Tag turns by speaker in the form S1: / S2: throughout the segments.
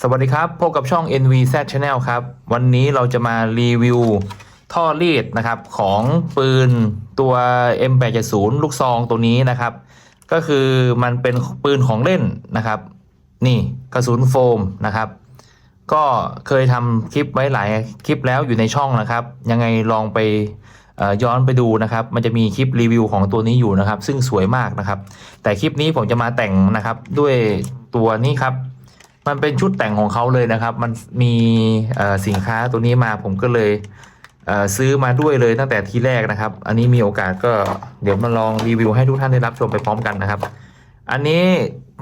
S1: สวัสดีครับ พบกับช่อง NVZ Channel ครับ วันนี้เราจะมารีวิวท่อรีดนะครับของปืนตัว M870 ลูกซองตัวนี้นะครับ ก็คือมันเป็นปืนของเล่นนะครับ นี่กระสุนโฟมนะครับ ก็เคยทำคลิปไว้หลายคลิปแล้วอยู่ในช่องนะครับ ยังไงลองไปย้อนไปดูนะครับ มันจะมีคลิปรีวิวของตัวนี้อยู่นะครับ ซึ่งสวยมากนะครับ แต่คลิปนี้ผมจะมาแต่งนะครับด้วยตัวนี้ครับ มันเป็นชุดแต่งของเขาเลยนะครับ มันมีสินค้าตัวนี้มาผมก็เลยเซื้อมาด้วยเลยตั้งแต่ทีแรกนะครับ อันนี้มีโอกาสก็เดี๋ยวมาลองรีวิวให้ทุกท่านได้รับชมไปพร้อมกันนะครับ อันนี้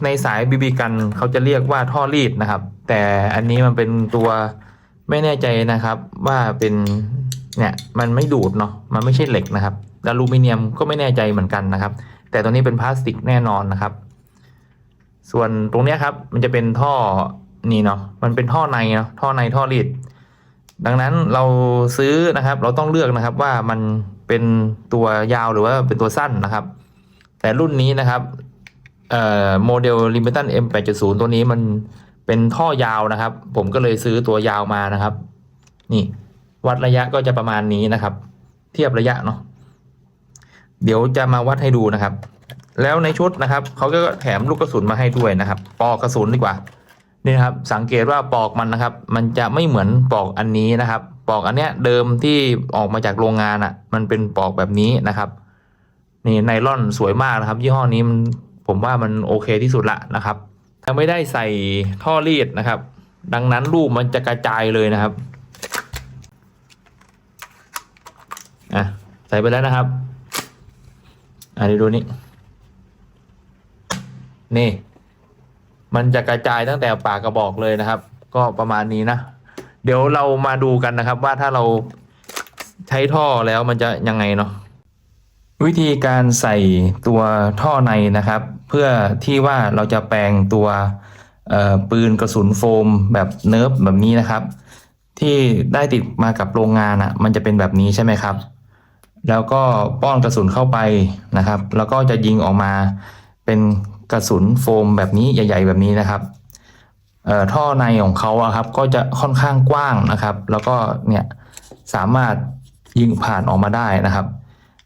S1: ในสายบีบีกันเขาจะเรียกว่าท่อรีดนะครับ แต่อันนี้มันเป็นตัวไม่แน่ใจนะครับ ว่าเป็นเนี่ยมันไม่ดูดเนาะมันไม่ใช่เหล็กนะครับอลูมิเนียมก็ไม่แน่ใจเหมือนกันนะครับ แต่ตัวนี้เป็นพลาสติกแน่นอนนะครับ ส่วนตรงเนี้ยครับ มันจะเป็นท่อนี่เนาะมันเป็นท่อในเนาะท่อในท่อรีด ดังนั้นเราซื้อนะครับ เราต้องเลือกนะครับว่ามันเป็นตัวยาวหรือว่าเป็นตัวสั้นนะครับ แต่รุ่นนี้นะครับเอ่อโมเดล Limited M870 ตัวนี้มันเป็นท่อยาวนะครับ ผมก็เลยซื้อตัวยาวมานะครับ นี่วัดระยะก็จะประมาณนี้นะครับ เทียบระยะเนาะเดี๋ยวจะมาวัดให้ดูนะครับ แล้วในชุดนะครับเขาก็แถมลูกกระสุนมาให้ด้วยนะครับ ปอกกระสุนดีกว่านี่ครับสังเกตว่าปอกมันนะครับ มันจะไม่เหมือนปอกอันนี้นะครับ ปอกอันเนี้ยเดิมที่ออกมาจากโรงงานอะ่ะ มันเป็นปอกแบบนี้นะครับ นี่ไนล่อนสวยมากนะครับ ยี่ห้อนี้มันผมว่ามันโอเคที่สุดละนะครับถ้าไม่ได้ใส่ท่อรีดนะครับ ดังนั้นรูปมันจะกระจายเลยนะครับอะใส่ไปแล้วนะครับอันนี้ดูนี่ นี่ มันจะกระจายตั้งแต่ปากกระบอกเลยนะครับ ก็ประมาณนี้นะ เดี๋ยวเรามาดูกันนะครับ ว่าถ้าเราใช้ท่อแล้วมันจะยังไงเนาะวิธีการใส่ตัวท่อในนะครับ เพื่อที่ว่าเราจะแปลงตัวปืนกระสุนโฟมแบบเนิร์ฟแบบนี้นะครับ ที่ได้ติดมากับโรงงานอะ่ะมันจะเป็นแบบนี้ใช่ไหมครับ แล้วก็ป้อนกระสุนเข้าไปนะครับ แล้วก็จะยิงออกมาเป็น กระสุนโฟมแบบนี้ใหญ่ ๆ แบบนี้นะครับเอ่อท่อในของเขาอะครับก็จะค่อนข้างกว้างนะครับ แล้วก็เนี่ยสามารถยิงผ่านออกมาได้นะครับ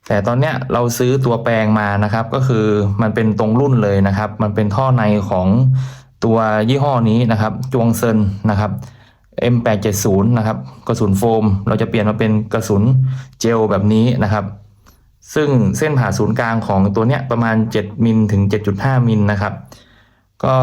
S1: แต่ตอนเนี้ยเราซื้อตัวแปลงมานะครับ ก็คือมันเป็นตรงรุ่นเลยนะครับ มันเป็นท่อในของตัวยี่ห้อนี้นะครับ จวงเซินนะครับ M870 นะครับ กระสุนโฟม เราจะเปลี่ยนมาเป็นกระสุนเจลแบบนี้นะครับ ซึ่งเส้นผ่าศูนย์กลางของตัวเนี้ยประมาณ 7 มิลถึง 7.5 มิลนะครับ ก็